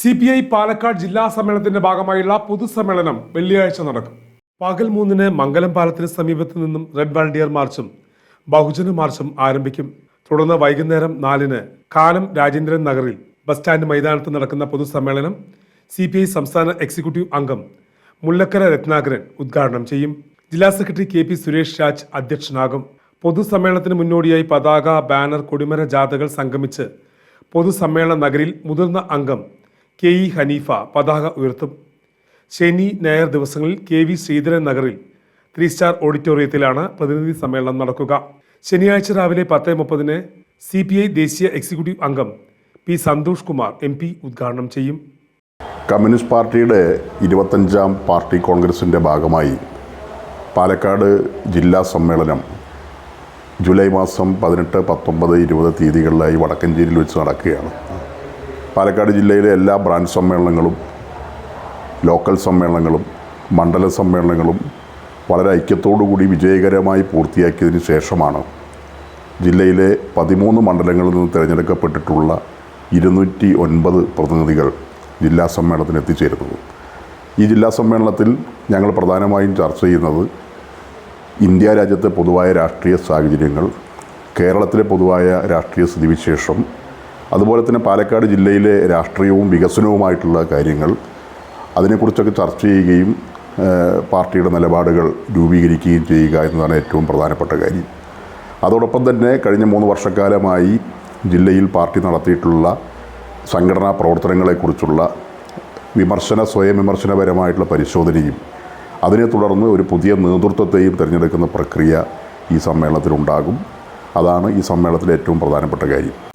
C P I Palakkad ജില്ലാ സമ്മേളനത്തിന്റെ ഭാഗമായുള്ള പൊതുസമ്മേളനം വെള്ളിയാഴ്ച നടക്കും. പകൽ മൂന്നിന് മംഗലം പാലത്തിന് സമീപത്ത് നിന്നും റെഡ് വാളണ്ടിയർ മാർച്ചും ബഹുജന മാർച്ചും ആരംഭിക്കും. തുടർന്ന് വൈകുന്നേരം നാലിന് കാനം രാജേന്ദ്രൻ നഗറിൽ ബസ് സ്റ്റാൻഡ് മൈതാനത്ത് നടക്കുന്ന പൊതുസമ്മേളനം സി പി ഐ സംസ്ഥാന എക്സിക്യൂട്ടീവ് അംഗം മുല്ലക്കര രത്നാകരൻ ഉദ്ഘാടനം ചെയ്യും. ജില്ലാ secretary K P Suresh Raj അധ്യക്ഷനാകും. പൊതുസമ്മേളനത്തിന് മുന്നോടിയായി പതാക ബാനർ കൊടിമര ജാഥകൾ സംഗമിച്ച് പൊതുസമ്മേളന നഗരിൽ മുതിർന്ന അംഗം കെ ഇ ഹനീഫ പതാക ഉയർത്തും. ശനി ഞായർ ദിവസങ്ങളിൽ കെ വി ശ്രീധരൻ നഗറിൽ ത്രീ സ്റ്റാർ ഓഡിറ്റോറിയത്തിലാണ് പ്രതിനിധി സമ്മേളനം നടക്കുക. ശനിയാഴ്ച രാവിലെ പത്ത് മുപ്പതിന് സി പി ഐ ദേശീയ എക്സിക്യൂട്ടീവ് അംഗം P Santhosh Kumar M P ഉദ്ഘാടനം ചെയ്യും. കമ്മ്യൂണിസ്റ്റ് പാർട്ടിയുടെ ഇരുപത്തഞ്ചാം പാർട്ടി കോൺഗ്രസിന്റെ ഭാഗമായി പാലക്കാട് ജില്ലാ സമ്മേളനം ജൂലൈ മാസം പതിനെട്ട് പത്തൊമ്പത് ഇരുപത് തീയതികളിലായി വടക്കഞ്ചേരിയിൽ വെച്ച് നടക്കുകയാണ്. പാലക്കാട് ജില്ലയിലെ എല്ലാ ബ്രാഞ്ച് സമ്മേളനങ്ങളും ലോക്കൽ സമ്മേളനങ്ങളും മണ്ഡല സമ്മേളനങ്ങളും വളരെ ഐക്യത്തോടുകൂടി വിജയകരമായി പൂർത്തിയാക്കിയതിന് ശേഷമാണ് ജില്ലയിലെ പതിമൂന്ന് മണ്ഡലങ്ങളിൽ നിന്ന് തിരഞ്ഞെടുക്കപ്പെട്ടിട്ടുള്ള ഇരുന്നൂറ്റി ഒൻപത് പ്രതിനിധികൾ ജില്ലാ സമ്മേളനത്തിന് എത്തിച്ചേരുന്നത്. ഈ ജില്ലാ സമ്മേളനത്തിൽ ഞങ്ങൾ പ്രധാനമായും ചർച്ച ചെയ്യുന്നത് ഇന്ത്യ രാജ്യത്തെ പൊതുവായ രാഷ്ട്രീയ സാഹചര്യങ്ങൾ കേരളത്തിലെ പൊതുവായ രാഷ്ട്രീയ സ്ഥിതിവിശേഷം അതുപോലെ തന്നെ പാലക്കാട് ജില്ലയിലെ രാഷ്ട്രീയവും വികസനവുമായിട്ടുള്ള കാര്യങ്ങൾ അതിനെക്കുറിച്ചൊക്കെ ചർച്ച ചെയ്യുകയും പാർട്ടിയുടെ നിലപാടുകൾ രൂപീകരിക്കുകയും ചെയ്യുക എന്നതാണ് ഏറ്റവും പ്രധാനപ്പെട്ട കാര്യം. അതോടൊപ്പം തന്നെ കഴിഞ്ഞ മൂന്ന് വർഷക്കാലമായി ജില്ലയിൽ പാർട്ടി നടത്തിയിട്ടുള്ള സംഘടനാ പ്രവർത്തനങ്ങളെക്കുറിച്ചുള്ള വിമർശന സ്വയം വിമർശനപരമായിട്ടുള്ള പരിശോധനയും അതിനെ തുടർന്ന് ഒരു പുതിയ നേതൃത്വത്തെയും തിരഞ്ഞെടുക്കുന്ന പ്രക്രിയ ഈ സമ്മേളനത്തിലുണ്ടാകും. അതാണ് ഈ സമ്മേളനത്തിലെ ഏറ്റവും പ്രധാനപ്പെട്ട കാര്യം.